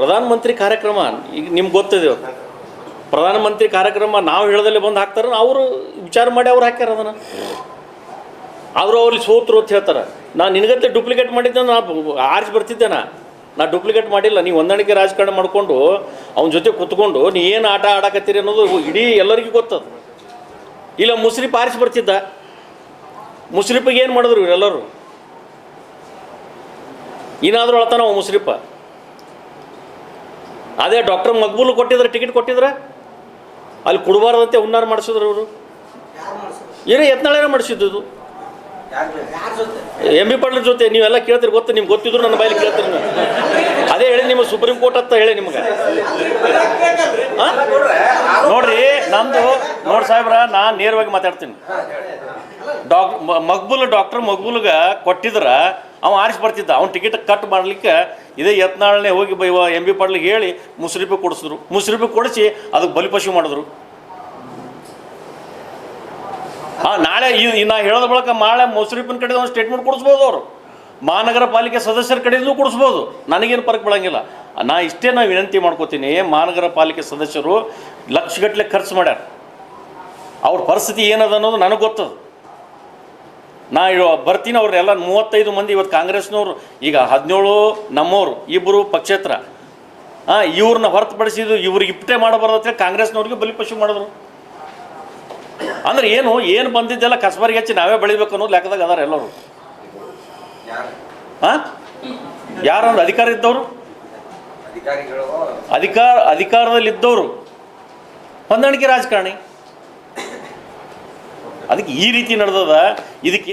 ಪ್ರಧಾನಮಂತ್ರಿ ಕಾರ್ಯಕ್ರಮ, ಈಗ ನಿಮ್ಗೆ ಗೊತ್ತಿದೆ ಪ್ರಧಾನಮಂತ್ರಿ ಕಾರ್ಯಕ್ರಮ ನಾವು ಹೇಳದಲ್ಲಿ ಬಂದು ಹಾಕ್ತಾರ ಅವರು ವಿಚಾರ ಮಾಡಿ ಅವ್ರು ಹಾಕ್ಯಾರ ಅದನ್ನು. ಆದರೂ ಅವ್ರಿಗೆ ಸೋತ್ರು ಅಂತ ಹೇಳ್ತಾರೆ. ನಾನು ನಿನಗತ್ತೆ ಡೂಪ್ಲಿಕೇಟ್ ಮಾಡಿದ್ದೆ ನಾ ಆರಿಸಿ ಬರ್ತಿದ್ದೆ ನಾ. ನಾ ಡೂಪ್ಲಿಕೇಟ್ ಮಾಡಿಲ್ಲ. ನೀವು ಹೊಂದಾಣಿಕೆ ರಾಜಕಾರಣ ಮಾಡಿಕೊಂಡು ಅವನ ಜೊತೆ ಕುತ್ಕೊಂಡು ನೀ ಏನು ಆಟ ಆಡಕತ್ತೀರಿ ಅನ್ನೋದು ಇಡೀ ಎಲ್ಲರಿಗೂ ಗೊತ್ತದು. ಇಲ್ಲ ಮುಸ್ರಿಪ್ ಆರಿಸಿ ಬರ್ತಿದ್ದ. ಮುಸ್ರಿಪಿಗೆ ಏನು ಮಾಡಿದ್ರು ಇವರೆಲ್ಲರೂ? ಏನಾದರೂ ಅಳ್ತಾನ ಅವ ಮುಸ್ರಿಪ ಅದೇ ಡಾಕ್ಟರ್ ಮಕ್ಬೂಲ್ ಕೊಟ್ಟಿದ್ರೆ ಟಿಕೆಟ್ ಕೊಟ್ಟಿದ್ರೆ? ಅಲ್ಲಿ ಕೊಡಬಾರ್ದಂತೆ ಹುನ್ನಾರ ಮಾಡಿಸಿದ್ರು ಇವರು. ಏನೋ ಯತ್ನಾಳೇನ ಮಾಡಿಸಿದ್ದು ಎಂ ಬಿ ಪಾಟೀಲ್ ಜೊತೆ ನೀವೆಲ್ಲ ಕೇಳ್ತೀರಿ ಗೊತ್ತು ನಿಮ್ಗೆ ಗೊತ್ತಿದ್ರು ನನ್ನ ಬಾಯಲ್ಲಿ ಕೇಳ್ತೀರಿ ನೀವು. ಅದೇ ಹೇಳಿ ನಿಮ್ಮ ಸುಪ್ರೀಂ ಕೋರ್ಟ್ ಅಂತ ಹೇಳಿ ನಿಮ್ಗೆ? ನೋಡ್ರಿ ನಮ್ದು ನೋಡಿ ಸಾಹೇಬ್ರ ನಾನು ನೇರವಾಗಿ ಮಾತಾಡ್ತೀನಿ. ಡಾಕ್ ಮಗ್ಬುಲ್ ಮಕ್ಬೂಲ್ ಡಾಕ್ಟರ್ ಮಕ್ಬೂಲ್ಗೆ ಕೊಟ್ಟಿದ್ರ ಅವ ಆರಿಸಿ ಬರ್ತಿದ್ದ. ಅವ್ನ ಟಿಕೆಟ್ ಕಟ್ ಮಾಡಲಿಕ್ಕೆ ಇದೇ ಯತ್ನಾಳನೆ ಹೋಗಿ ಬೈ ಎಂ ಬಿ ಪಾಟ್ಲಿಗೆ ಹೇಳಿ ಮುಸ್ರಿಪಿ ಕೊಡಿಸಿದ್ರು. ಮುಸ್ರಿಪಿ ಕೊಡಿಸಿ ಅದಕ್ಕೆ ಬಲಿಪಶು ಮಾಡಿದ್ರು. ಹಾಂ, ನಾಳೆ ಈ ನಾ ಹೇಳೋದ ಬಳಿಕ ನಾಳೆ ಮುಸ್ರಿಪಿನ ಕಡೆ ಒಂದು ಸ್ಟೇಟ್ಮೆಂಟ್ ಕೊಡಿಸ್ಬೋದು ಅವರು. ಮಹಾನಗರ ಪಾಲಿಕೆ ಸದಸ್ಯರ ಕಡೆಯಿಂದಲೂ ಕೊಡಿಸ್ಬೋದು. ನನಗೇನು ಪರಕ್ ಬೀಳಂಗಿಲ್ಲ. ನಾ ಇಷ್ಟೇ ನಾ ವಿನಂತಿ ಮಾಡ್ಕೋತೀನಿ. ಮಹಾನಗರ ಪಾಲಿಕೆ ಸದಸ್ಯರು ಲಕ್ಷಗಟ್ಟಲೆ ಖರ್ಚು ಮಾಡ್ಯಾರ. ಅವ್ರ ಪರಿಸ್ಥಿತಿ ಏನದ ಅನ್ನೋದು ನನಗೆ ಗೊತ್ತದು. ನಾ ಬರ್ತೀನಿ ಅವ್ರನ್ನೆಲ್ಲ ಮೂವತ್ತೈದು ಮಂದಿ ಇವತ್ತು ಕಾಂಗ್ರೆಸ್ನವ್ರು, ಈಗ ಹದಿನೇಳು ನಮ್ಮವರು ಇಬ್ಬರು ಪಕ್ಷೇತ್ರ. ಹಾಂ ಇವ್ರನ್ನ ಹೊರತುಪಡಿಸಿದ್ದು ಇವ್ರಿಗೆ ಇಪ್ಪಟೆ ಮಾಡಬಾರ್ದು ಕಾಂಗ್ರೆಸ್ನವ್ರಿಗೆ ಬಲಿಪಶು ಮಾಡಿದ್ರು. ಅಂದ್ರೆ ಏನು ಏನು ಬಂದಿದ್ದೆಲ್ಲ ಕಸಬರಿಗೆ ಹಚ್ಚಿ ನಾವೇ ಬೆಳಿಬೇಕು ಅನ್ನೋದು ಲೆಕ್ಕದಾಗ ಅದಾರ ಎಲ್ಲರು. ಹಾಂ ಯಾರೊಂದು ಅಧಿಕಾರ ಇದ್ದವರು? ಅಧಿಕಾರ ಅಧಿಕಾರ, ಅಧಿಕಾರದಲ್ಲಿದ್ದವರು. ಹೊಂದಾಣಿಕೆ ರಾಜಕಾರಣಿ. ಅದಕ್ಕೆ ಈ ರೀತಿ ನಡೆದದ, ಇದಕ್ಕೆ